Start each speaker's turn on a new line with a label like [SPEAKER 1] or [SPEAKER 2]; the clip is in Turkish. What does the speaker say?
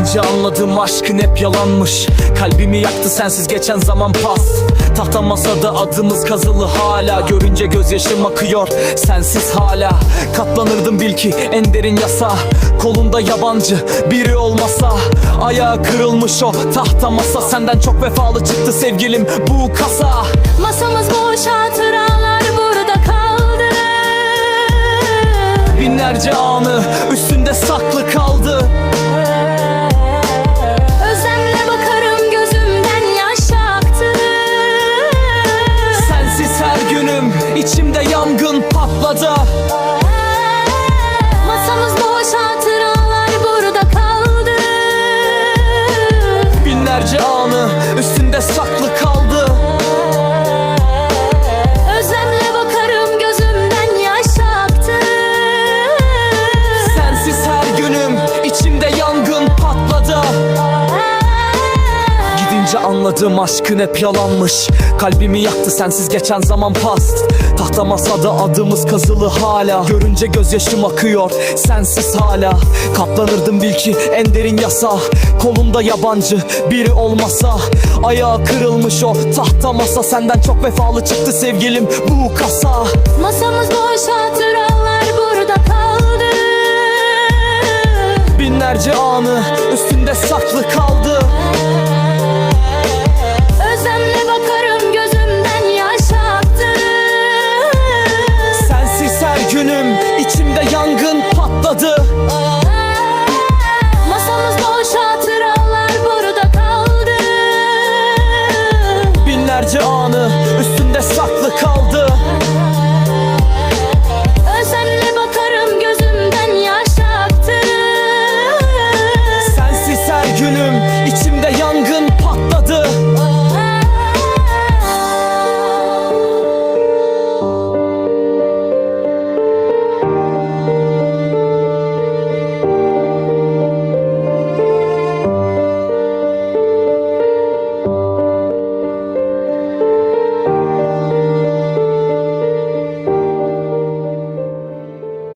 [SPEAKER 1] anladım aşkın hep yalanmış. Kalbimi yaktı sensiz geçen zaman pas. Tahta masada adımız kazılı hala. Görünce gözyaşım akıyor sensiz hala. Katlanırdım bil ki en derin yasa. Kolunda yabancı biri olmasa. Ayağı kırılmış o tahta masa. Senden çok vefalı çıktı sevgilim bu kasa.
[SPEAKER 2] Masamız boş hatıralar burada kaldı.
[SPEAKER 1] Binlerce anı üstünde saklı kaldı içimde yangın patladı.
[SPEAKER 2] Masamız boş hatıralar burada kaldı.
[SPEAKER 1] Binlerce anı üstünde saklı kaldı.
[SPEAKER 2] Özlemle bakarım gözümden yaş aktı.
[SPEAKER 1] Sensiz her günüm içimde yangın patladı. Gidince anladım aşkın hep yalanmış. Kalbimi yaktı sensiz geçen zaman past Tahta masada adımız kazılı hala. Görünce gözyaşım akıyor sensiz hala. Katlanırdım bil ki en derin yasa. Kolumda yabancı biri olmasa. Ayağı kırılmış o tahta masa. Senden çok vefalı çıktı sevgilim bu kasa.
[SPEAKER 2] Masamız boş hatıralar burada kaldı. Binlerce anı